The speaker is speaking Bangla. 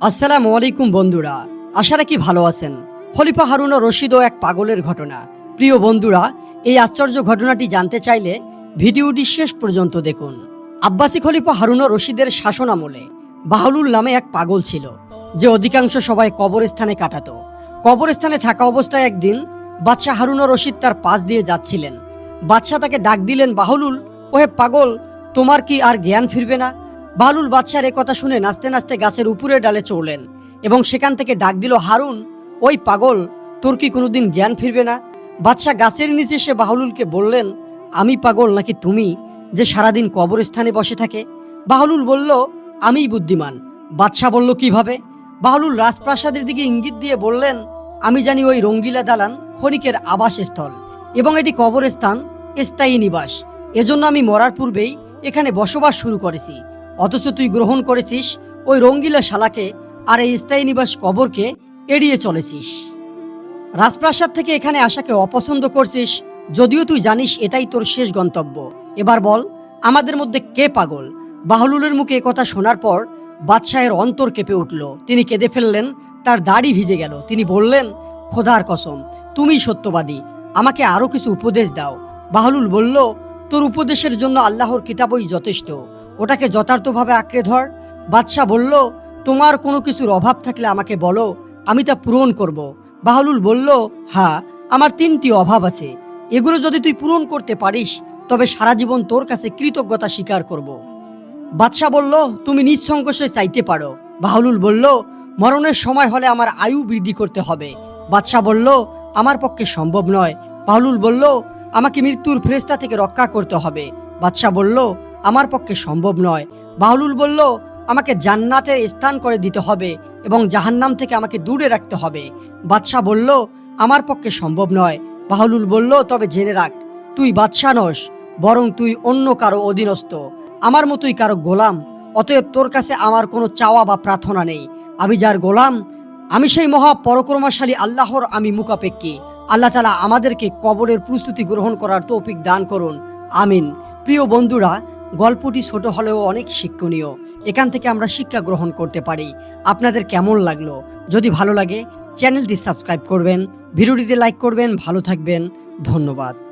আসসালামু আলাইকুম বন্ধুরা, আশা রাখি ভালো আছেন। খলিফা হারুন ও রশিদও এক পাগলের ঘটনা। প্রিয় বন্ধুরা, এই আশ্চর্য ঘটনাটি জানতে চাইলে ভিডিওটি শেষ পর্যন্ত দেখুন। আব্বাসী খলিফা হারুন ও রশিদের শাসন আমলে বাহলুল নামে এক পাগল ছিল, যে অধিকাংশ সবাই কবরস্থানে কাটাতো। কবরস্থানে থাকা অবস্থায় একদিন বাদশাহ হারুন ও রশিদ তার পাশ দিয়ে যাচ্ছিলেন। বাদশাহ তাকে ডাক দিলেন, বাহলুল, ওহে পাগল, তোমার কি আর জ্ঞান ফিরবে না? বাহলুল বাদশার কথা শুনে নাচতে নাচতে গাছের উপরে ডালে চড়লেন এবং সেখান থেকে ডাক দিল, হারুন, ওই পাগল, তোর কি কোনোদিন জ্ঞান ফিরবে না? বাদশাহ গাছের নিচে সে বাহলুলকে বললেন, আমি পাগল নাকি তুমি যে সারাদিন কবরস্থানে বসে থাকে? বাহলুল বলল, আমিই বুদ্ধিমান। বাদশাহ বলল, কীভাবে? বাহলুল রাজপ্রাসাদের দিকে ইঙ্গিত দিয়ে বললেন, আমি জানি ওই রঙ্গিলা দালান ক্ষণিকের আবাসস্থল এবং এটি কবরস্থান, স্থায়ী নিবাস। এজন্য আমি মরার পূর্বেই এখানে বসবাস শুরু করেছি। অথচ তুই গ্রহণ করেছিস ওই রঙ্গিলা শালাকে আর এই স্থায়ী নিবাস কবরকে এড়িয়ে চলেছিস। রাজপ্রাসাদ থেকে এখানে আসাকে অপছন্দ করছিস, যদিও তুই জানিস এটাই তোর শেষ গন্তব্য। এবার বল, আমাদের মধ্যে কে পাগল? বাহলুলের মুখে কথা শোনার পর বাদশাহের অন্তর কেঁপে উঠল। তিনি কেঁদে ফেললেন, তার দাড়ি ভিজে গেল। তিনি বললেন, খোদার কসম তুমি সত্যবাদী, আমাকে আরও কিছু উপদেশ দাও। বাহলুল বলল, তোর উপদেশের জন্য আল্লাহর কিতাবই যথেষ্ট। ওটাকে যথার্থভাবে আঁকড়ে ধর। বাদশাহ বলল, তোমার কোনো কিছুর অভাব থাকলে আমাকে বলো, আমি তা পূরণ করব। বাহলুল বলল হ্যাঁ আমার তিনটি অভাব আছে। এগুলো যদি তুই পূরণ করতে পারিস, তবে সারা জীবন তোর কাছে কৃতজ্ঞতা স্বীকার করব। বাদশাহ বলল, তুমি নিঃসংকোচে চাইতে পারো। বাহলুল বলল, মরণের সময় হলে আমার আয়ু বৃদ্ধি করতে হবে। বাদশাহ বলল, আমার পক্ষে সম্ভব নয়। বাহলুল বলল, আমাকে মৃত্যুর ফেরেস্তা থেকে রক্ষা করতে হবে। বাদশাহ বলল আমার পক্ষে সম্ভব নয়। বাহলুল বলল, আমাকে জান্নাতে স্থান করে দিতে হবে এবং জাহান্নাম থেকে আমাকে দূরে রাখতে হবে। বাদশাহ বলল, আমার পক্ষে সম্ভব নয়। বাহলুল বলল, তবে জেনে রাখ, তুই বাদশাহ নস, বরং তুই অন্য কারও অধীনস্থ। আমার মতোই কারও গোলাম, অতএব তোর কাছে আমার কোনো চাওয়া বা প্রার্থনা নেই। আমি যার গোলাম, আমি সেই মহা পরক্রমাশালী আল্লাহর আমি মুখাপেক্ষী। আল্লাহ তালা আমাদেরকে কবরের প্রস্তুতি গ্রহণ করার তৌফিক দান করুন। আমিন। প্রিয় বন্ধুরা গল্পটি ছোট হলেও অনেক শিক্ষণীয়। এখান থেকে আমরা শিক্ষা গ্রহণ করতে পারি। আপনাদের কেমন লাগল? যদি ভালো লাগে, চ্যানেলটি সাবস্ক্রাইব করবেন। ভিডিওটিতে লাইক করবেন। ভালো থাকবেন। ধন্যবাদ।